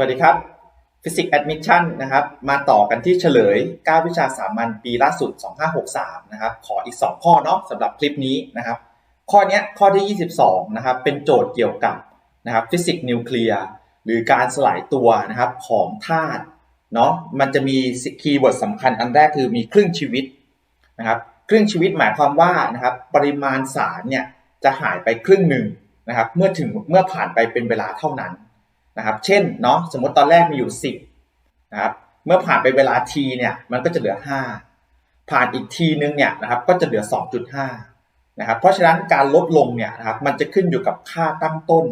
สวัสดีครับ Physics Admission นะครับ มาต่อกันที่เฉลย 9 วิชาสามัญปีล่าสุด 2563 นะครับ ขออีก 2 ข้อเนาะสำหรับคลิปนี้นะครับ ข้อนี้ข้อที่ 22 นะครับ เป็นโจทย์เกี่ยวกับนะครับฟิสิกส์นิวเคลียร์หรือการสลายตัวนะครับของธาตุเนาะมันจะมีคีย์เวิร์ดสำคัญอันแรกคือมีครึ่งชีวิตนะครับครึ่งชีวิตหมายความว่านะครับปริมาณสารเนี่ยจะหายไปครึ่งหนึ่งนะครับเมื่อถึงเมื่อผ่านไปเป็นเวลาเท่านั้น นะครับ เช่นเนาะสมมติตอนแรกมีอยู่ 10นะครับ เมื่อผ่านไปเวลา t เนี่ย มันก็จะเหลือ 5 ผ่านอีกทีนึงเนี่ยนะครับ ก็จะเหลือ 2.5นะครับ เพราะฉะนั้นการลดลงเนี่ยนะครับ มันจะขึ้นอยู่กับค่าตั้งต้น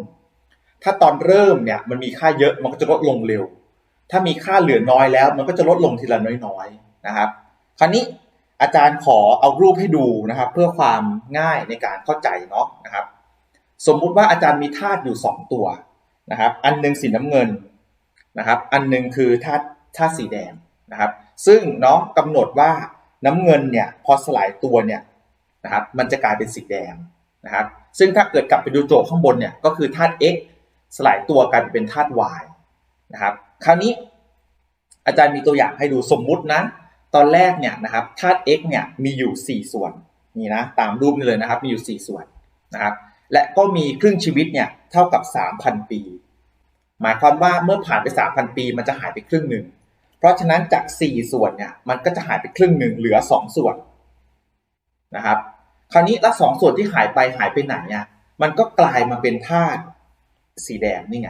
ถ้าตอนเริ่มเนี่ยมันมีค่าเยอะมันก็จะลดลงเร็ว ถ้ามีค่าเหลือน้อยแล้ว มันก็จะลดลงทีละน้อยๆนะครับ คราวนี้อาจารย์ขอเอารูปให้ดูนะครับ เพื่อความง่ายในการเข้าใจเนาะนะครับ สมมุติว่าอาจารย์มีธาตุอยู่ 2 ตัว นะครับ อันหนึงสีน้ำเงินนะครับ อันหนึงคือธาตุธาตุสีแดงนะครับ ซึ่งน้องกำหนดว่าน้ำเงินเนี่ยพอสลายตัวเนี่ยนะครับ มันจะกลายเป็นสีแดงนะครับ ซึ่งถ้าเกิดกลับไปดูโจทย์ข้างบนเนี่ยก็คือธาตุ x สลายตัวกันเป็นธาตุ y นะครับ คราวนี้อาจารย์มีตัวอย่างให้ดูสมมุตินะ ตอนแรกเนี่ยนะครับธาตุ x เนี่ยมีอยู่ 4 ส่วนนี่นะตามรูปนี้เลยนะครับมีอยู่ 4 ส่วนนะครับ และก็มีครึ่งชีวิตเนี่ยเท่ากับ 3,000 ปี หมายความว่าเมื่อผ่านไป 3,000 ปีมันจะหายไปครึ่งหนึ่ง เพราะฉะนั้นจาก 4 ส่วนเนี่ยมันก็จะหายไปครึ่งหนึ่งเหลือ 2 ส่วนนะครับ คราวนี้ล้วสองส่วนที่หายไปหายไปไหนเนี่ยมันก็กลายมาเป็นธาตุสีแดงนี่ไง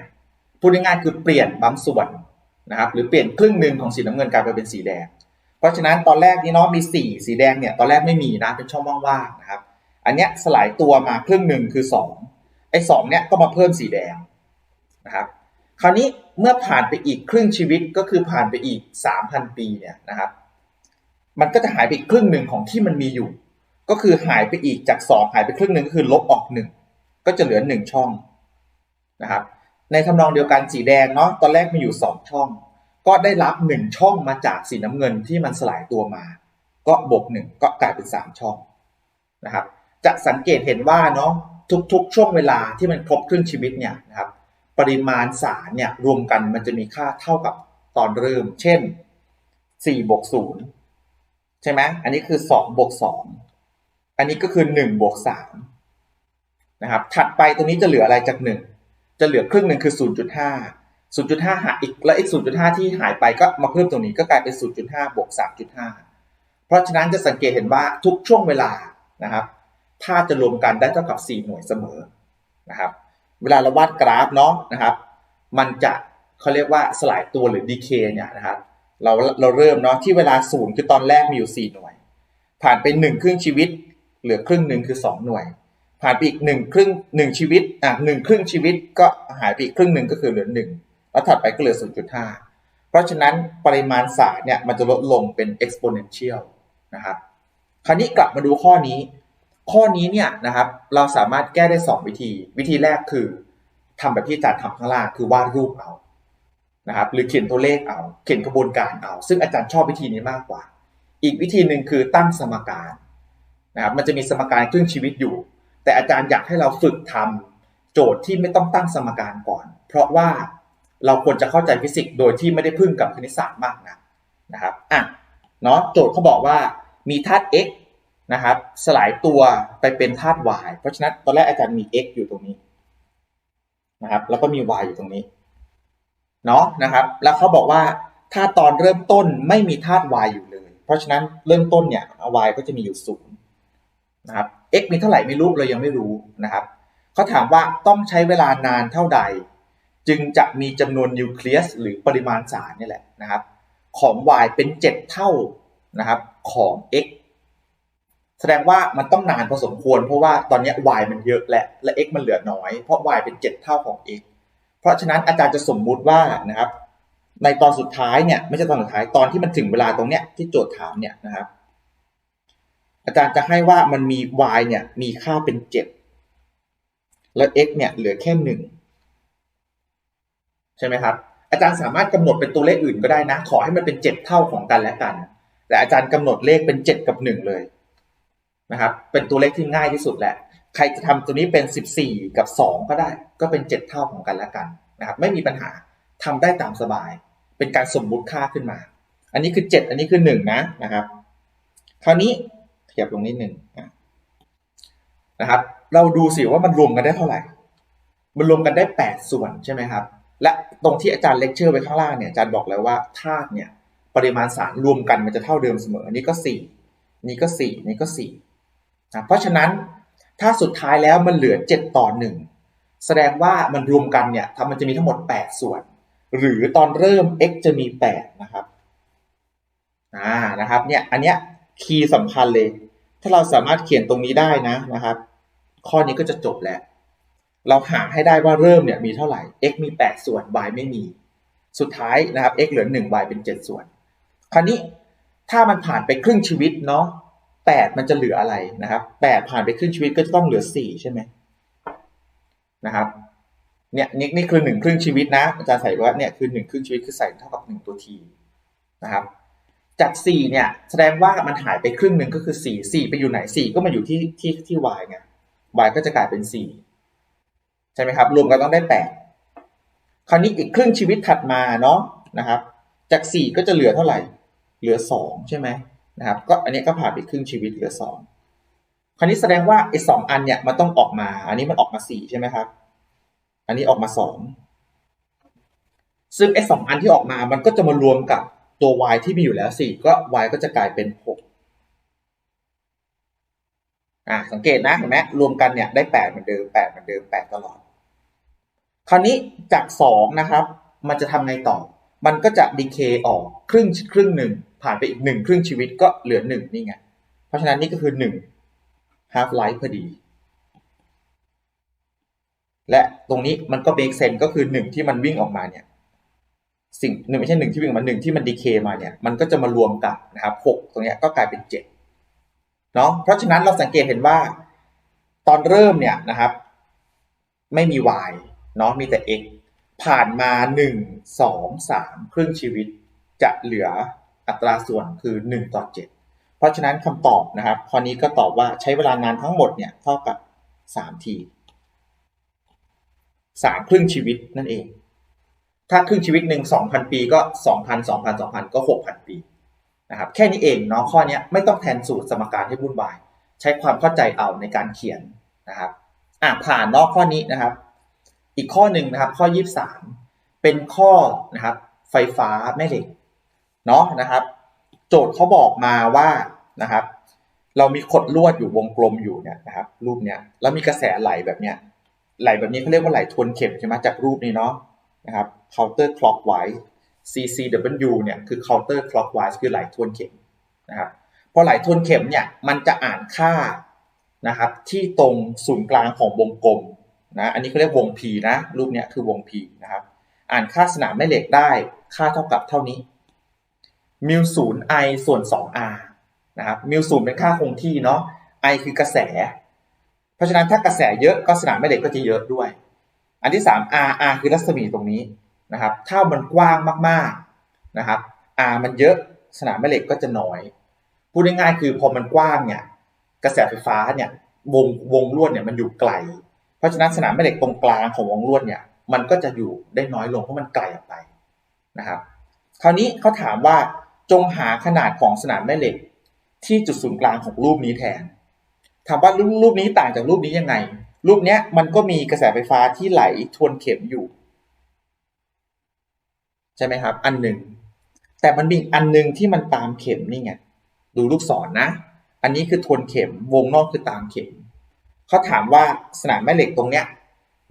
พูดง่ายๆคือเปลี่ยนบางส่วนนะครับ หรือเปลี่ยนครึ่งหนึ่งของสีน้ำเงินกลายไปเป็นสีแดง เพราะฉะนั้นตอนแรกนี่เนาะมี 4 สีแดงเนี่ยตอนแรกไม่มีนะเป็นช่องว่างๆนะครับ อันเนี้ยสลายตัวมาครึ่งหนึ่งคือ2ไอ้สองเนี้ยก็มาเพิ่มสีแดงนะครับคราวนี้เมื่อผ่านไปอีกครึ่งชีวิตก็คือผ่านไปอีก 3,000 ปีเนี่ยนะครับ มันก็จะหายไปอีกครึ่งหนึ่งของที่มันมีอยู่ ก็คือหายไปอีกจาก2หายไปครึ่งหนึ่งก็คือลบออก1ก็จะเหลือ1ช่องนะครับ ในทำนองเดียวกันสีแดงเนาะตอนแรกมีอยู่2ช่อง ก็ได้รับ1ช่องมาจากสีน้ำเงินที่มันสลายตัวมา ก็บวก1ก็กลายเป็น3ช่องนะครับ จะสังเกตเห็นว่าเนาะทุกๆ ช่วงเวลาที่มันครบครึ่งชีวิตเนี่ยนะครับปริมาณสารเนี่ยรวมกันมันจะมีค่าเท่ากับตอนเริ่ม เช่น4บวก0ใช่ไหมอันนี้คือ2บวก2อันนี้ก็คือ1บวก3นะครับถัดไปตรงนี้จะเหลืออะไรจาก 1 จะเหลือครึ่งหนึ่งคือ 0.5 0.5 หายอีกแล้วอีก 0.5 ที่หายไปก็มาเพิ่มตรงนี้ก็กลายเป็น 0.5 บวก 3.5 เพราะฉะนั้นจะสังเกตเห็นว่าทุกช่วงเวลานะครับ ถ้าจะรวมกันได้เท่ากับ 4 หน่วยเสมอนะครับ เวลาเราวาดกราฟเนาะนะครับ มันจะเขาเรียกว่าสลายตัวหรือดีเคเนี่ยนะครับเราเราเริ่มเนาะที่เวลาศูนย์คือตอนแรกมีอยู่ 4 หน่วย ผ่านไป 1 ครึ่งชีวิต เหลือครึ่งหนึ่งคือ 2 หน่วย ผ่านไปอีก 1 ครึ่ง 1 ชีวิตอะ1ครึ่งชีวิตก็หายไปอีกครึ่งหนึ่งก็คือเหลือ 1 แล้วถัดไปก็เหลือ 0.5 เพราะฉะนั้นปริมาณสารเนี่ยมันจะลดลงเป็น exponential นะครับคราวนี้กลับมาดูข้อนี้ ข้อนี้เนี่ยนะครับเราสามารถแก้ได้ 2 วิธี วิธีแรกคือทำแบบที่อาจารย์ทำข้างล่างคือวาดรูปเอานะครับหรือเขียนตัวเลขเอาเขียนกระบวนการเอา ซึ่งอาจารย์ชอบวิธีนี้มากกว่า อีกวิธีหนึ่งคือตั้งสมการนะครับมันจะมีสมการครึ่งชีวิตอยู่ แต่อาจารย์อยากให้เราฝึกทำโจทย์ที่ไม่ต้องตั้งสมการก่อน เพราะว่าเราควรจะเข้าใจฟิสิกส์โดยที่ไม่ได้พึ่งกับคณิตศาสตร์มากนะนะครับอะเนาะโจทย์เขาบอกว่ามีธาตุ x นะครับสลายตัวไปเป็นธาตุ y เพราะฉะนั้นตอนแรกอาจารย์มี x อยู่ตรงนี้นะครับแล้วก็มี y อยู่ตรงนี้เนาะนะครับ แล้วเขาบอกว่าถ้าตอนเริ่มต้นไม่มีธาตุ y อยู่เลย เพราะฉะนั้นเริ่มต้นเนี่ย y ก็จะมีอยู่ศูนย์นะครับ x มีเท่าไหร่ไม่รู้เรายังไม่รู้นะครับเขาถามว่าต้องใช้เวลานานเท่าใด จึงจะมีจำนวนนิวเคลียสหรือปริมาณสารนี่แหละนะครับ ของ y เป็น 7 เท่านะครับของ x แสดงว่ามันต้องนานพอสมควร เพราะว่าตอนนี้ y มันเยอะและและ x มันเหลือน้อย เพราะ y เป็น 7 เท่าของ x เพราะฉะนั้นอาจารย์จะสมมุติว่านะครับ ในตอนสุดท้ายเนี่ยไม่ใช่ตอนสุดท้ายตอนที่มันถึงเวลาตรงเนี้ยที่โจทย์ถามเนี่ยนะครับ อาจารย์จะให้ว่ามันมี y เนี่ยมีค่าเป็น 7 แล้ว x เนี่ยเหลือแค่หนึ่งใช่ไหมครับ อาจารย์สามารถกำหนดเป็นตัวเลขอื่นก็ได้นะ ขอให้มันเป็น 7 เท่าของกันและกัน แต่อาจารย์กำหนดเลขเป็น 7 กับ 1 เลย นะครับ เป็นตัวเลขที่ง่ายที่สุดแหละ ใครจะทำตัวนี้เป็น 14 กับ 2 ก็ได้ ก็เป็น 7 เท่าของกันและกันนะครับ ไม่มีปัญหาทำได้ตามสบาย เป็นการสมมุติค่าขึ้นมา อันนี้คือเจ็ดอันนี้คือหนึ่งนะนะครับ คราวนี้ขยับลงนิดหนึ่งนะครับ เราดูสิว่ามันรวมกันได้เท่าไหร่ มันรวมกันได้แปดส่วนใช่ไหมครับ และตรงที่อาจารย์เลคเชอร์ไว้ข้างล่างเนี่ยอาจารย์บอกแล้วว่าธาตุเนี่ยปริมาณสารรวมกันมันจะเท่าเดิมเสมออันนี้ก็สี่นี่ก็สี่นี่ก็สี่ นะเพราะฉะนั้นถ้าสุดท้ายแล้วมันเหลือเจ็ดต่อหนึ่งแสดงว่ามันรวมกันเนี่ยทำมันจะมีทั้งหมดแปดส่วน หรือตอนเริ่ม x จะมีแปดนะครับอ่านะครับเนี่ยอันเนี้ยคีย์สำคัญเลย ถ้าเราสามารถเขียนตรงนี้ได้นะนะครับ ข้อนี้ก็จะจบแล้ว เราหาให้ได้ว่าเริ่มเนี่ยมีเท่าไหร่ x มี 8 ส่วน y ไม่มี สุดท้ายนะครับ x เหลือ 1 y เป็น 7 ส่วน คราวนี้ถ้ามันผ่านไปครึ่งชีวิตเนาะ 8 มันจะเหลืออะไรนะครับ 8 ผ่านไปครึ่งชีวิตก็จะต้องเหลือ 4 ใช่ไหมนะครับเนี่ยนี่นี่คือหนึ่งครึ่งชีวิตนะอาจารย์ใส่ว่าเนี่ยคือหนึ่งครึ่งชีวิตคือใส่เท่ากับหนึ่งตัวทีนะครับจากสี่เนี่ยแสดงว่ามันหายไปครึ่งหนึ่งก็คือสี่สี่ไปอยู่ไหนสี่ก็มาอยู่ที่ที่ที่ y ไง y ก็จะกลายเป็นสี่ใช่ไหมครับ รวมกันต้องได้แปดคราวนี้อีกครึ่งชีวิตถัดมาเนาะนะครับ จากสี่ก็จะเหลือเท่าไหร่ เหลือสองใช่ไหม นะครับก็อันนี้ก็ผ่านไปครึ่งชีวิตเหลือสองคราวนี้แสดงว่าไอ้สองอันเนี่ยมันต้องออกมา อันนี้มันออกมาสี่ใช่ไหมครับ อันนี้ออกมาสองซึ่งไอ้สองอันที่ออกมามันก็จะมารวมกับตัว y ที่มีอยู่แล้วสี่ก็ y ก็จะกลายเป็นหกอ่าสังเกตนะเห็นไหมรวมกันเนี่ยได้แปดเหมือนเดิมแปดเหมือนเดิมแปดตลอด คราวนี้จากสองนะครับ มันจะทำไงต่อ มันก็จะดีเคออกครึ่งครึ่งหนึ่ง ผ่านไปอีกหนึ่งครึ่งชีวิตก็เหลือหนึ่งนี่ไง เพราะฉะนั้นนี่ก็คือหนึ่ง half life พอดี และตรงนี้มันก็ make sense ก็คือหนึ่งที่มันวิ่งออกมาเนี่ย สิ่งหนึ่งไม่ใช่หนึ่งที่วิ่งมาหนึ่งที่มันดีเคมาเนี่ย มันก็จะมารวมกับนะครับหกตรงนี้ก็กลายเป็นเจ็ดเนาะเพราะฉะนั้นเราสังเกตเห็นว่า ตอนเริ่มเนี่ยนะครับ ไม่มี y เนาะมีแต่ x ผ่านมาหนึ่งสองสามครึ่งชีวิตจะเหลือ อัตราส่วนคือหนึ่งต่อเจ็ดเพราะฉะนั้นคำตอบนะครับข้อนี้ก็ตอบว่าใช้เวลางานทั้งหมดเนี่ยเท่ากับสามทีสามครึ่งชีวิตนั่นเอง ถ้าครึ่งชีวิตหนึ่งสองพันปีก็สองพันสองพันสองพันก็หกพันปีนะครับแค่นี้เองเนาะข้อนี้ไม่ต้องแทนสูตรสมการให้วุ่นวาย ใช้ความเข้าใจเอาในการเขียนนะครับอะผ่านนอกข้อนี้นะครับ อีกข้อหนึ่งนะครับข้อ 23 เป็นข้อนะครับไฟฟ้าแม่เหล็ก เนาะนะครับ โจทย์เขาบอกมาว่านะครับ เรามีขดลวดอยู่วงกลมอยู่เนี่ยนะครับ รูปเนี้ยแล้วมีกระแสไหลแบบเนี้ยไหลแบบนี้เขาเรียกว่าไหลทวนเข็มใช่ไหมจากรูปนี้เนาะนะครับ counter clockwise CCW เนี่ยคือ counter clockwise คือไหลทวนเข็มนะครับพอไหลทวนเข็มเนี่ยมันจะอ่านค่านะครับ ที่ตรงศูนย์กลางของวงกลมนะอันนี้เขาเรียกวง P นะ รูปเนี้ยคือวง P นะครับ อ่านค่าสนามแม่เหล็กได้ค่าเท่ากับเท่านี้ มิวศูนย์ I ส่วน 2R นะครับมิวศูนย์เป็นค่าคงที่เนาะ I คือกระแส เพราะฉะนั้นถ้ากระแสเยอะก็สนามแม่เหล็กก็จะเยอะด้วย อันที่ 3 R R คือรัศมีตรงนี้นะครับ ถ้ามันกว้างมากๆนะครับ R มันเยอะสนามแม่เหล็กก็จะน้อย พูดง่ายๆคือพอมันกว้างเนี่ยกระแสไฟฟ้าเนี่ยวงวงลวดเนี่ยมันอยู่ไกล เพราะฉะนั้นสนามแม่เหล็กตรงกลางของวงลวดเนี่ยมันก็จะอยู่ได้น้อยลงเพราะมันไกลออกไปนะครับ คราวนี้เขาถามว่า จงหาขนาดของสนามแม่เหล็ก ที่จุดศูนย์กลางของรูปนี้แทนถามว่ารูปนี้ต่างจากรูปนี้ยังไง รูปเนี้ยมันก็มีกระแสไฟฟ้าที่ไหลทวนเข็มอยู่ ใช่ไหมครับ อันหนึ่ง แต่มันมีอันหนึ่งที่มันตามเข็มนี่ไง ดูลูกศรนนะ อันนี้คือทวนเข็ม วงนอกคือตามเข็ม เขาถามว่าสนามแม่เหล็กตรงเนี้ย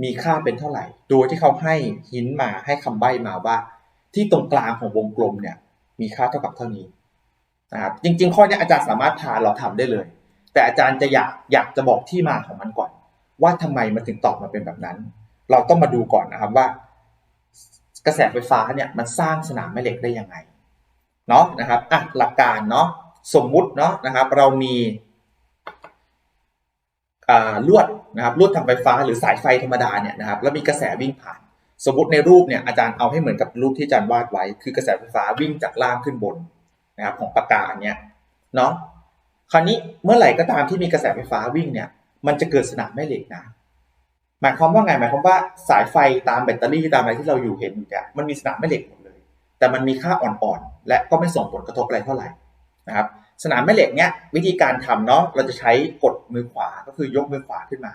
มีค่าเป็นเท่าไหร่ โดยที่เขาให้หินมาให้คำใบ้มาว่า ที่ตรงกลางของวงกลมเนี่ย มีค่าเท่ากับเท่านี้นะครับจริง ๆ ข้อนี้อาจารย์สามารถพาเราทำได้เลย แต่อาจารย์จะอยากอยากจะบอกที่มาของมันก่อน ว่าทำไมมันถึงตอบมาเป็นแบบนั้น เราต้องมาดูก่อนนะครับว่า กระแสไฟฟ้าเนี่ยมันสร้างสนามแม่เหล็กได้ยังไงเนาะนะครับอะหลักการเนาะสมมุติเนาะนะครับ เรามีลวดนะครับลวดทางไฟฟ้าหรือสายไฟธรรมดาเนี่ยนะครับแล้วมีกระแสวิ่งผ่าน สมมติในรูปเนี่ยอาจารย์เอาให้เหมือนกับรูปที่อาจารย์วาดไว้ คือกระแสไฟฟ้าวิ่งจากล่างขึ้นบนนะครับของปากกาเนี่ยเนาะคราวนี้เมื่อไหร่ก็ตามที่มีกระแสไฟฟ้าวิ่งเนี่ย มันจะเกิดสนามแม่เหล็กนะหมายความว่าไงหมายความว่าสายไฟตามแบตเตอรี่ตามอะไรที่เราอยู่เห็นอยู่เนี่ยมันมีสนามแม่เหล็กหมดเลย แต่มันมีค่าอ่อนๆและก็ไม่ส่งผลกระทบอะไรเท่าไหร่นะครับ สนามแม่เหล็กเนี้ยวิธีการทำเนาะเราจะใช้กดมือขวาก็คือยกมือขวาขึ้นมา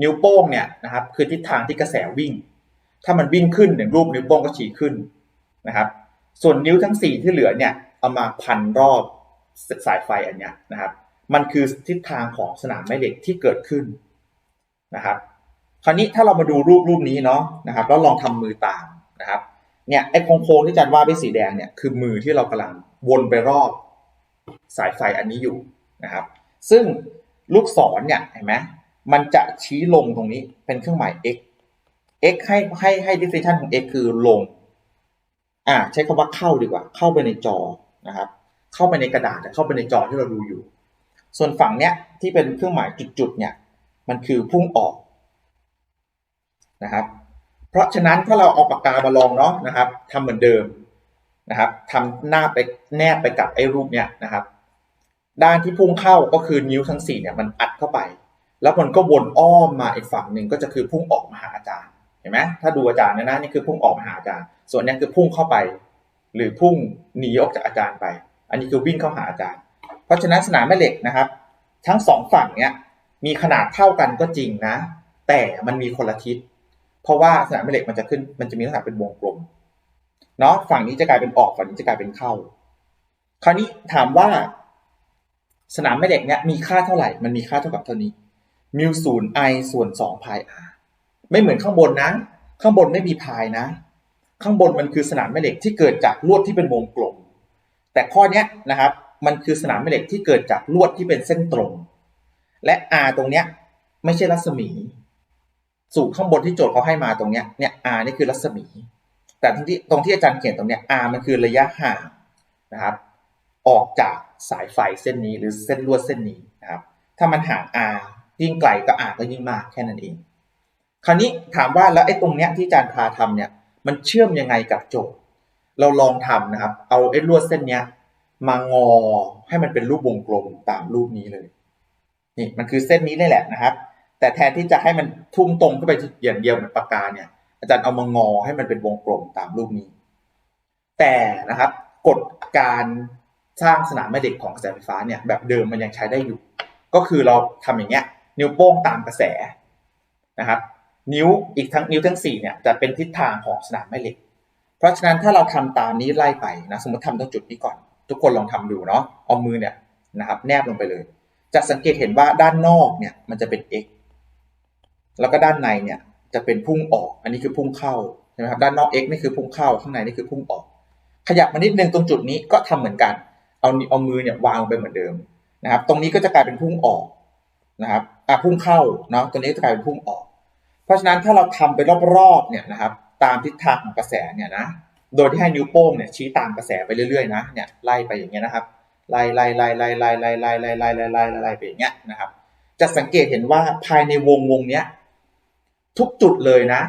นิ้วโป้งเนี่ยนะครับคือทิศทางที่กระแสวิ่ง ถ้ามันวิ่งขึ้นอย่างรูปนิ้วโป้งก็ชี้ขึ้นนะครับ ส่วนนิ้วทั้งสี่ที่เหลือเนี่ยเอามาพันรอบสายไฟอันเนี้ยนะครับ มันคือทิศทางของสนามแม่เหล็กที่เกิดขึ้นนะครับ คราวนี้ถ้าเรามาดูรูปรูปนี้เนาะนะครับแล้วลองทำมือตามนะครับ เนี่ยไอ้โค้งๆที่อาจันวาดด้วยสีแดงเนี่ยคือมือที่เรากำลังวนไปรอบสายไฟอันนี้อยู่นะครับ ซึ่งลูกศรเนี่ยเห็นไหมมันจะชี้ลงตรงนี้เป็นเครื่องหมาย x x ให้ให้ให้ definition ของ x คือลง อ่าใช้คำว่าเข้าดีกว่า เข้าไปในจอนะครับ เข้าไปในกระดาษแต่เข้าไปในจอที่เราดูอยู่ ส่วนฝั่งเนี้ยที่เป็นเครื่องหมายจุดๆเนี่ยมันคือพุ่งออกนะครับ เพราะฉะนั้นถ้าเราเอาปากกามาลองเนาะนะครับทำเหมือนเดิมนะครับทำหน้าไปแนบไปกับไอ้รูปเนี้ยนะครับ ด้านที่พุ่งเข้าก็คือนิ้วทั้งสี่เนี่ยมันอัดเข้าไป แล้วมันก็วนอ้อมมาอีกฝั่งหนึ่งก็จะคือพุ่งออกมาหาอาจารย์ เห็นไหมถ้าดูอาจารย์นยนะนี่คือพุ่งออกมาหาอาจารย์ ส่วนนี้คือพุ่งเข้าไป หรือพุ่งหนีออกจากอาจารย์ไป อันนี้คือวิ่งเข้าหาอาจารย์ เพราะฉะนั้นสนามแม่เหล็กนะครับ ทั้งสองฝั่งเนี้ยมีขนาดเท่ากันก็จริงนะ แต่มันมีคนละทิศ เพราะว่าสนามแม่เหล็กมันจะขึ้นมันจะมีลักษณะเป็นวงกลมเนาะฝั่งนี้จะกลายเป็นออกฝั่งนี้จะกลายเป็นเข้า คราวนี้ถามว่า สนามแม่เหล็กเนี้ยมีค่าเท่าไหร่ มันมีค่าเท่ากับเท่านี้มิวศูนย์ไอส่วนสองพายอา ไม่เหมือนข้างบนนะ ข้างบนไม่มีพายนะ ข้างบนมันคือสนามแม่เหล็กที่เกิดจากลวดที่เป็นวงกลม แต่ข้อเนี้นะครับ มันคือสนามแม่เหล็กที่เกิดจากลวดที่เป็นเส้นตรง และ R ตรงเนี้ยไม่ใช่รัศมี สูตรข้างบนที่โจทย์เขาให้มาตรงเนี้ยเนี่ย R นี่คือรัศมี แต่ตรงที่ตรงที่อาจารย์เขียนตรงเนี้ย R มันคือระยะห่างนะครับ ออกจากสายไฟเส้นนี้หรือเส้นลวดเส้นนี้นะครับ ถ้ามันห่าง R ยิ่งไกลก็ R ก็ยิ่งมากแค่นั้นเอง คราวนี้ถามว่าแล้วไอ้ตรงเนี้ยที่อาจารย์พาทำเนี่ยมันเชื่อมยังไงกับโจทย์ เราลองทำนะครับ เอาไอ้ลวดเส้นเนี้ยมางอให้มันเป็นรูปวงกลมตามรูปนี้เลย นี่มันคือเส้นนี้นี่แหละนะครับ แต่แทนที่จะให้มันทุ่มตรงขึ้นไปอย่างเดียวเหมือนปากกาเนี่ย อาจารย์เอามางอให้มันเป็นวงกลมตามรูปนี้ แต่นะครับกฎการสร้างสนามแม่เหล็กของกระแสไฟฟ้าเนี่ยแบบเดิมมันยังใช้ได้อยู่ ก็คือเราทำอย่างเงี้ย นิ้วโป้งตามกระแสนะครับ นิ้วอีกทั้งนิ้วทั้งสี่เนี่ยจะเป็นทิศทางของสนามแม่เหล็ก เพราะฉะนั้นถ้าเราทำตามนี้ไล่ไปนะสมมติทำตรงจุดนี้ก่อน ทุกคนลองทำดูเนาะเอามือเนี่ยนะครับแนบลงไปเลย จะสังเกตเห็นว่าด้านนอกเนี่ยมันจะเป็น x แล้วก็ด้านในเนี่ยจะเป็นพุ่งออก อันนี้คือพุ่งเข้าใช่ไหมครับด้านนอก x นี่คือพุ่งเข้าข้างในนี่คือพุ่งออก ขยับมานิดนึงตรงจุดนี้ก็ทำเหมือนกัน เอาเอามือเนี่ยวางลงไปเหมือนเดิมนะครับ ตรงนี้ก็จะกลายเป็นพุ่งออกนะครับอะพุ่งเข้าเนาะตัวนี้จะกลายเป็นพุ่งออก ราะฉะนั้นถ้าเราทำไปรอบๆเนี่ยนะครับตามทิศทางของกระแสเนี่ยนะโดยที่ให้นิ้วโป้งเนี่ยชี้ตามกระแสไปเรื่อยๆนะเนี่ยไล่ไปอย่างเงี้ยนะครับไล่ไล่ไล่ไล่ไล่ไล่ไล่ไล่ไล่ไล่ไล่ไล่ไปอย่างเงี้ยนะครับ จะสังเกตเห็นว่าภายในวงวงเนี้ยทุกจุดเลยนะ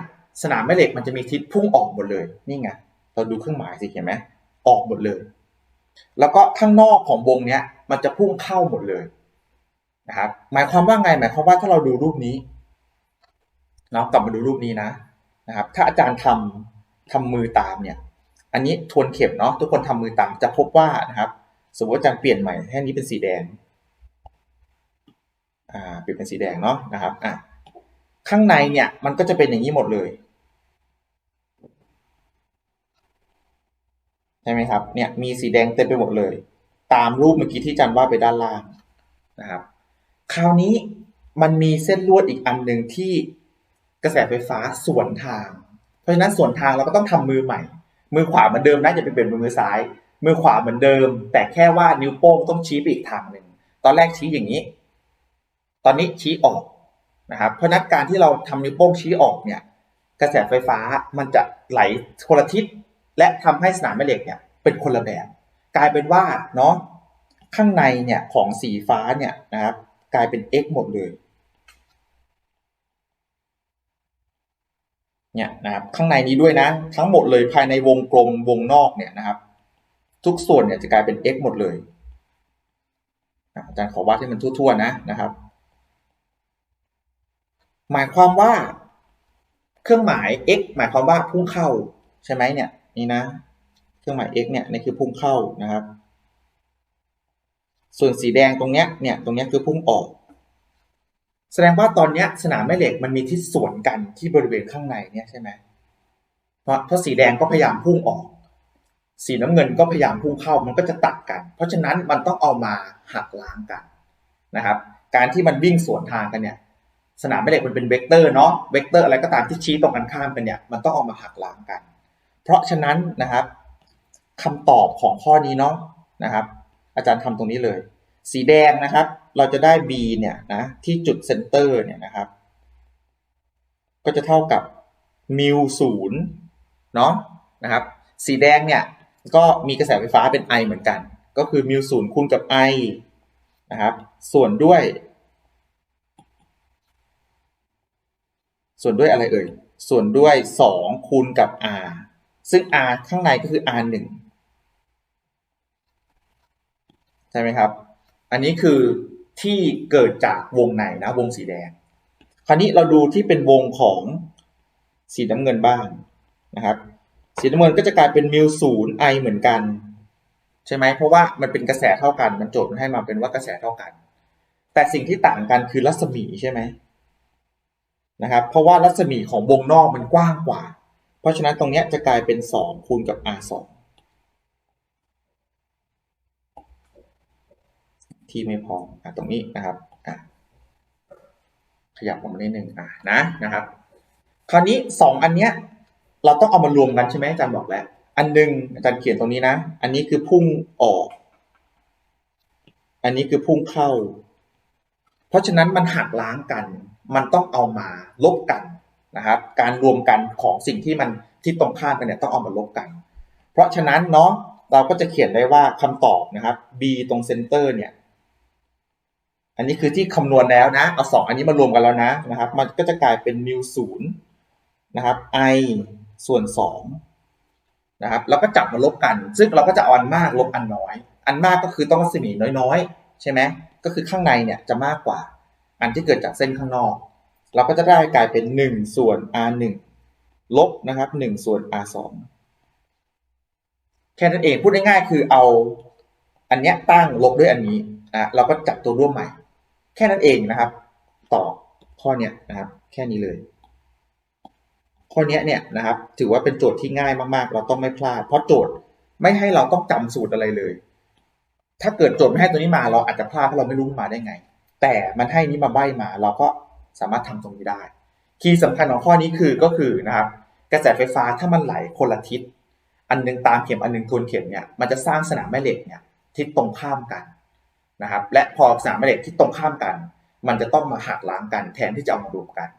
สนามแม่เหล็กมันจะมีทิศพุ่งออกหมดเลยนี่ไงเราดูเครื่องหมายสิเห็นไหมออกหมดเลย แล้วก็ข้างนอกของวงเนี้ยมันจะพุ่งเข้าหมดเลยนะครับ หมายความว่าไงหมายความว่าถ้าเราดูรูปนี้ เนาะกลับมาดูรูปนี้นะนะครับ ถ้าอาจารย์ทำทำมือตามเนี่ย อันนี้ทวนเข็มเนาะทุกคนทำมือตามจะพบว่านะครับ สมมติอาจารย์เปลี่ยนใหม่ให้นี้เป็นสีแดงอ่าเปลี่ยนเป็นสีแดงเนาะนะครับอะข้างในเนี่ยมันก็จะเป็นอย่างนี้หมดเลยใช่ไหมครับเนี่ยมีสีแดงเต็มไปหมดเลย ตามรูปเมื่อกี้ที่อาจารย์ว่าไปด้านล่างนะครับ คราวนี้มันมีเส้นลวดอีกอันหนึ่งที่ กระแสไฟฟ้าสวนทาง เพราะฉะนั้นสวนทางเราก็ต้องทำมือใหม่ มือขวาเหมือนเดิมนะอย่าไปเปลี่ยนเป็นมือซ้าย มือขวาเหมือนเดิม แต่แค่ว่านิ้วโป้งต้องชี้ไปอีกทางหนึ่งตอนแรกชี้อย่างนี้ ตอนนี้ชี้ออกนะครับเพราะนั้นการที่เราทำนิ้วโป้งชี้ออกเนี่ยกระแสไฟฟ้ามันจะไหลคนละทิศและทำให้สนามแม่เหล็กเนี่ยเป็นคนละแบบ กลายเป็นว่าเนาะข้างในเนี่ยของสีฟ้าเนี่ยนะครับกลายเป็น x หมดเลย เนี่ยนะครับข้างในนี้ด้วยนะ ทั้งหมดเลยภายในวงกลมวงนอกเนี่ยนะครับ ทุกส่วนเนี่ยจะกลายเป็น x หมดเลยอาจารย์ขอวาดให้มันทั่วๆนะนะครับ หมายความว่า เครื่องหมาย x หมายความว่าพุ่งเข้าใช่ไหมเนี่ยนี่นะ เครื่องหมาย x เนี่ยนี่คือพุ่งเข้านะครับ ส่วนสีแดงตรงเนี้ยเนี่ยตรงเนี้ยคือพุ่งออก แสดงว่าตอนเนี้ยสนามแม่เหล็กมันมีที่สวนกันที่บริเวณข้างในเนี่ยใช่ไหมเพราะเพราะสีแดงก็พยายามพุ่งออก สีน้ำเงินก็พยายามพุ่งเข้ามันก็จะตัดกัน เพราะฉะนั้นมันต้องเอามาหักล้างกันนะครับ การที่มันวิ่งสวนทางกันเนี่ย สนามแม่เหล็กมันเป็นเวกเตอร์เนาะเวกเตอร์อะไรก็ตามที่ชี้ตรงกันข้ามกันเนี่ยมันต้องเอามาหักล้างกัน เพราะฉะนั้นนะครับคำตอบของข้อนี้เนาะนะครับ อาจารย์ทำตรงนี้เลย สีแดงนะครับ เราจะได้ b เนี่ยนะที่จุดเซนเตอร์เนี่ยนะครับ ก็จะเท่ากับมิวศูนย์เนาะนะครับ สีแดงเนี่ยก็มีกระแสไฟฟ้าเป็น I เหมือนกัน ก็คือมิวศูนย์คูณกับ I นะครับ ส่วนด้วย ส่วนด้วยอะไรเอ่ย ส่วนด้วย 2 คูณกับ r ซึ่ง r ข้างในก็คือ r 1ใช่ไหมครับ อันนี้คือ ที่เกิดจากวงในนะ วงสีแดง คราวนี้เราดูที่เป็นวงของสีน้ำเงินบ้างนะครับ สีน้ำเงินก็จะกลายเป็นมิวศูนย์ไอเหมือนกัน ใช่ไหมเพราะว่ามันเป็นกระแสเท่ากันมันโจทย์มันให้มาเป็นว่ากระแสเท่ากัน แต่สิ่งที่ต่างกันคือรัศมีใช่ไหมนะครับเพราะว่ารัศมีของวงนอกมันกว้างกว่า เพราะฉะนั้นตรงนี้จะกลายเป็น 2 คูณกับ r 2 ที่ไม่พออตรงนี้นะครับขยับออกมานิดนึงอะนะนะครับ คราวนี้สองอันเนี้ยเราต้องเอามารวมกันใช่ไหมอาจารย์บอกแล้ว อันหนึ่งอาจารย์เขียนตรงนี้นะ อันนี้คือพุ่งออก อันนี้คือพุ่งเข้า เพราะฉะนั้นมันหักล้างกัน มันต้องเอามาลบกันนะครับ การรวมกันของสิ่งที่มันที่ตรงข้ามกันเนี่ยต้องเอามาลบกัน เพราะฉะนั้นเนาะเราก็จะเขียนได้ว่าคำตอบนะครับ b ตรงเซนเตอร์เนี่ย อันนี้คือที่คำนวณแล้วนะ เอาสองอันนี้มารวมกันแล้วนะนะครับ มันก็จะกลายเป็นมิวศูนย์นะครับ i ส่วน2นะครับแล้วก็จับมาลบกัน ซึ่งเราก็จะเอาอันมากลบอันน้อย อันมากก็คือต้องรัศมีน้อยๆ ใช่ไหมก็คือข้างในเนี่ยจะมากกว่า อันที่เกิดจากเส้นข้างนอก เราก็จะได้กลายเป็น 1 ส่วน r 1ลบนะครับ1ส่วน r 2แค่นั้นเองพูดง่ายๆคือเอาอันเนี้ยตั้งลบด้วยอันนี้นะเราก็จับตัวร่วมใหม่ แค่นั้นเองนะครับ ต่อข้อเนี้ยนะครับ แค่นี้เลย ข้อนี้เนี่ยนะครับ ถือว่าเป็นโจทย์ที่ง่ายมากๆ เราต้องไม่พลาด เพราะโจทย์ไม่ให้เราต้องจำสูตรอะไรเลย ถ้าเกิดโจทย์ไม่ให้ตัวนี้มาเราอาจจะพลาดเพราะเราไม่รู้มาได้ไง แต่มันให้นี้มาใบมา เราก็สามารถทำตรงนี้ได้ คีย์สำคัญของข้อนี้คือก็คือนะครับ กระแสไฟฟ้าถ้ามันไหลคนละทิศอันหนึงตามเข็มอันหนึงทวนเข็มเนี่ยมันจะสร้างสนามแม่เหล็กเนี่ยทิศตรงข้ามกัน นะครับและพอสนามแม่เหล็กที่ตรงข้ามกัน มันจะต้องมาหักล้างกันแทนที่จะเอามารวมกัน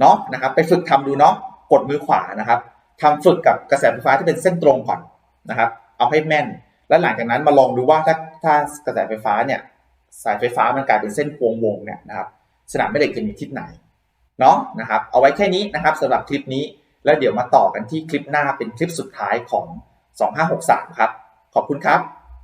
เนาะนะครับไปฝึกทำดูเนาะกดมือขวานะครับทำฝึกกับกระแสไฟฟ้าที่เป็นเส้นตรงก่อนนะครับเอาให้แม่น แล้วหลังจากนั้นมาลองดูว่าถ้าถ้ากระแสไฟฟ้าเนี่ยสายไฟฟ้ามันกลายเป็นเส้นพวงวงเนี่ยนะครับสนามแม่เหล็กจะมีทิศไหนเนาะนะครับเอาไว้แค่นี้นะครับสำหรับคลิปนี้แล้วเดี๋ยวมาต่อกันที่คลิปหน้าเป็นคลิปสุดท้ายของ 2563 ครับ ขอบคุณครับ